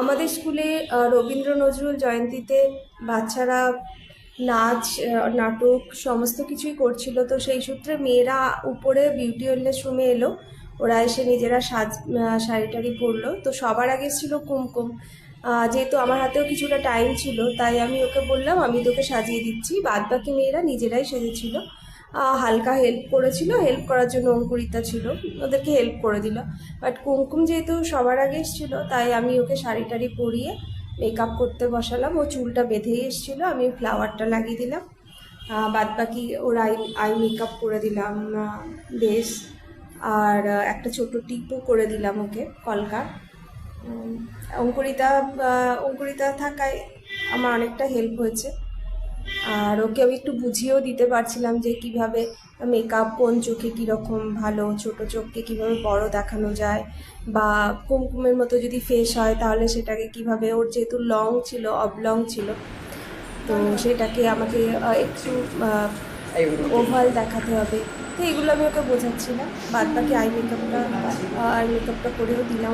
আমাদের স্কুলে রবীন্দ্র নজরুল জয়ন্তীতে বাচ্চারা নাচ নাটক সমস্ত কিছুই করছিল। তো সেই সূত্রে মেয়েরা উপরে বিউটি ওয়েলনেস রুমে এলো। ওরা এসে নিজেরা সাজ শাড়ি টাড়ি পরলো। তো সবার আগে ছিল কুমকুম। যেহেতু আমার হাতেও কিছুটা টাইম ছিল, তাই আমি ওকে বললাম, আমি তোকে সাজিয়ে দিচ্ছি। বাদ বাকি মেয়েরা নিজেরাই সেজেছিল। হালকা হেল্প করেছিল। হেল্প করার জন্য অঙ্কুরিতা ছিল। ওদেরকে হেল্প করে দিল। বাট কুমকুম যেহেতু সবার আগে এসেছিল, তাই আমি ওকে শাড়ি টাড়ি পরিয়ে মেকআপ করতে বসালাম। ও চুলটা বেঁধেই এসেছিল। আমি ফ্লাওয়ারটা লাগিয়ে দিলাম। বাদ বাকি ওর আই আই মেকআপ করে দিলাম বেশ আর একটা ছোট টিপও করে দিলাম ওকে কলকার অঙ্কুরিতা অঙ্কুরিতা থাকায় আমার অনেকটা হেল্প হয়েছে। আর ওকে আমি একটু বুঝিয়েও দিতে পারছিলাম যে কীভাবে মেকআপ কোন চোখে কীরকম ভালো, ছোট চোখকে কীভাবে বড় দেখানো যায় বা কুমকুমের মতো যদি ফেস হয় তাহলে সেটাকে কীভাবে, ওর যেহেতু লং ছিল অবলং ছিল, তো সেটাকে আমাকে একটু ওভাল দেখাতে হবে। তো এগুলো আমি ওকে বোঝাচ্ছিলাম। বাদ বাকি আই মেকআপটা আই মেকআপটা করেও দিলাম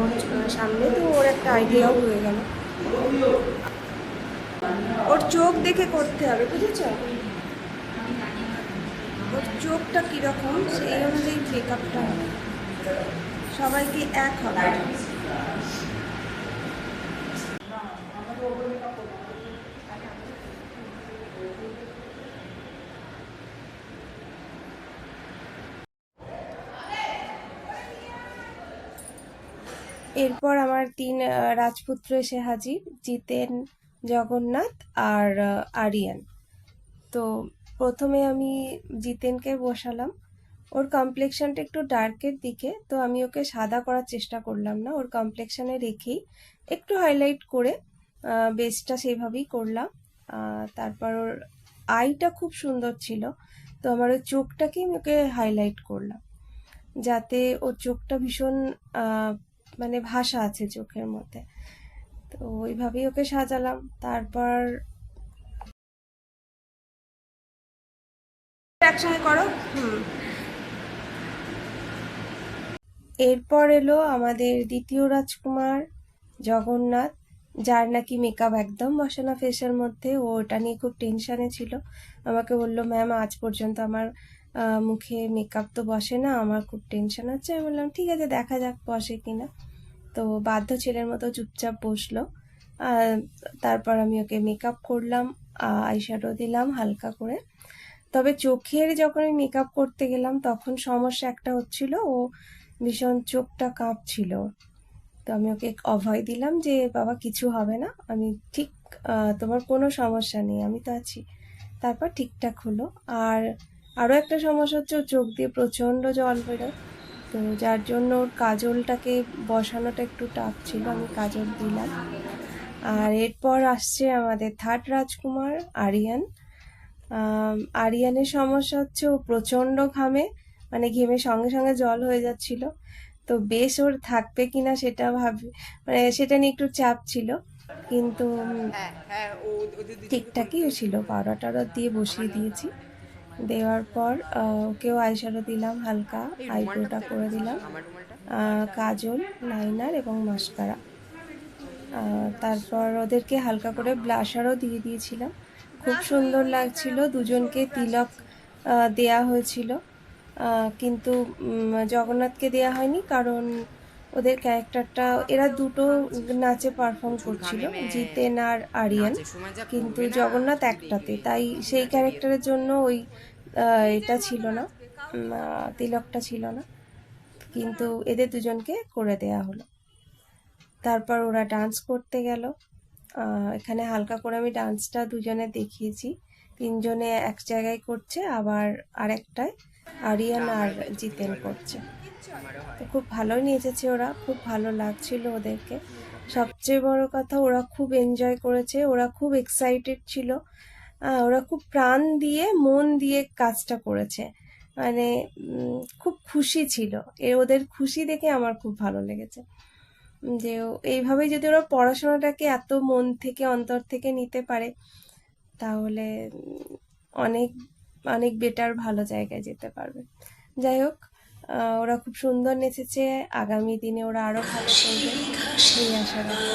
সামনে। তো ওর একটা আইডিয়াও হয়ে গেল। ওর চোখ দেখে করতে হবে, বুঝেছ? ওর চোখটা কীরকম, সেই অনুযায়ী মেকআপটা হবে। সবাইকে এক হবে। এরপর আমার তিন রাজপুত্র এসে হাজির, জিতেন জগন্নাথ আর আরিয়ান। তো প্রথমে আমি জিতেনকে বসালাম। ওর কমপ্লেকশনটা একটু ডার্কের দিকে, তো আমি ওকে সাদা করার চেষ্টা করলাম না। ওর কমপ্লেকশনে রেখেই একটু হাইলাইট করে বেসটা সেইভাবেই করলাম। তারপর ওর আইটা খুব সুন্দর ছিল, তো আমার ওই চোখটাকেই আমি ওকে হাইলাইট করলাম। যাতে ওর চোখটা ভীষণ মানে ভাষা আছে চোখের মধ্যে। তো ওইভাবেই ওকে সাজালাম। তারপর একসঙ্গে করো। হুম। এরপর এলো আমাদের দ্বিতীয় রাজকুমার জগন্নাথ, যার নাকি মেকআপ একদম বসে ফেসের মধ্যে। ও ওটা নিয়ে খুব টেনশানে ছিল। আমাকে বলল ম্যাম আজ পর্যন্ত আমার মুখে মেকআপ তো বসে না। আমার খুব টেনশন হচ্ছে। আমি বললাম, ঠিক আছে, দেখা যাক বসে কিনা। তো বাধ্য ছেলের মতো চুপচাপ বসল। তারপর আমি ওকে মেকআপ করলাম আইশ্যাডো দিলাম হালকা করে। তবে চোখের যখন আমি মেকআপ করতে গেলাম, তখন সমস্যা একটা হচ্ছিল, ও ভীষণ চোখটা কাঁপছিল। তো আমি ওকে অভয় দিলাম যে, বাবা, কিছু হবে না, আমি ঠিক তোমার কোনো সমস্যা নেই, আমি তো আছি। তারপর ঠিকঠাক হলো। আর আরও একটা সমস্যা হচ্ছে চোখ দিয়ে প্রচণ্ড জল বেরোয়। তো যার জন্য ওর কাজলটাকে বসানোটা একটু টাফ ছিল আমি কাজল দিলাম। আর এরপর আসছে আমাদের থার্ড রাজকুমার আরিয়ান। আরিয়ানের সমস্যা হচ্ছে ও প্রচণ্ড ঘামে মানে ঘেমে সঙ্গে সঙ্গে জল হয়ে যাচ্ছিল। তো বেশ ওর থাকবে কিনা সেটা ভাবি মানে সেটা নিয়ে একটু চাপ ছিল। কিন্তু হ্যাঁ হ্যাঁ ঠিকঠাকই ছিল পাউডার টাউডার দিয়ে বসিয়ে দিয়েছি। দেওয়ার পর ওকেও আইশ্যাডো দিলাম, হালকা আইব্রোটা করে দিলাম। কাজল লাইনার এবং মাস্কারা তারপর ওদেরকে হালকা করে ব্লাশারও দিয়ে দিয়েছিলাম। খুব সুন্দর লাগছিল, দুজনকে তিলক দেয়া হয়েছিল। কিন্তু জগন্নাথকে দেয়া হয়নি, কারণ ওদের ক্যারেক্টারটা, এরা দুটো নাচে পারফর্ম করছিল, জিতেন আর আরিয়ান। কিন্তু জগন্নাথ একটাতে, তাই সেই ক্যারেক্টারের জন্য ওই এটা ছিল না তিলকটা ছিল না। কিন্তু এদের দুজনকে করে দেয়া হলো। তারপর ওরা ডান্স করতে গেল। এখানে হালকা করে আমি ডান্সটা দুজনে দেখিয়েছি। তিনজনে এক জায়গায় করছে, আবার আরেকটায় আরিয়ান আর জিতেন করছে। তো খুব ভালোই নেচেছে ওরা, খুব ভালো লাগছিল ওদেরকে। সবচেয়ে বড় কথা, ওরা খুব এনজয় করেছে, ওরা খুব এক্সাইটেড ছিল। ওরা খুব প্রাণ দিয়ে, মন দিয়ে কাজটা করেছে। মানে খুব খুশি ছিল। এ, ওদের খুশি দেখে আমার খুব ভালো লেগেছে। যে এইভাবেই যদি ওরা পড়াশোনাটাকে এত মন থেকে, অন্তর থেকে নিতে পারে, তাহলে অনেক অনেক বেটার ভালো জায়গায় যেতে পারবে। যাই হোক ওরা খুব সুন্দর নেচেছে। আগামী দিনে ওরা আরও ভালো করবে। এই আশা রাখি।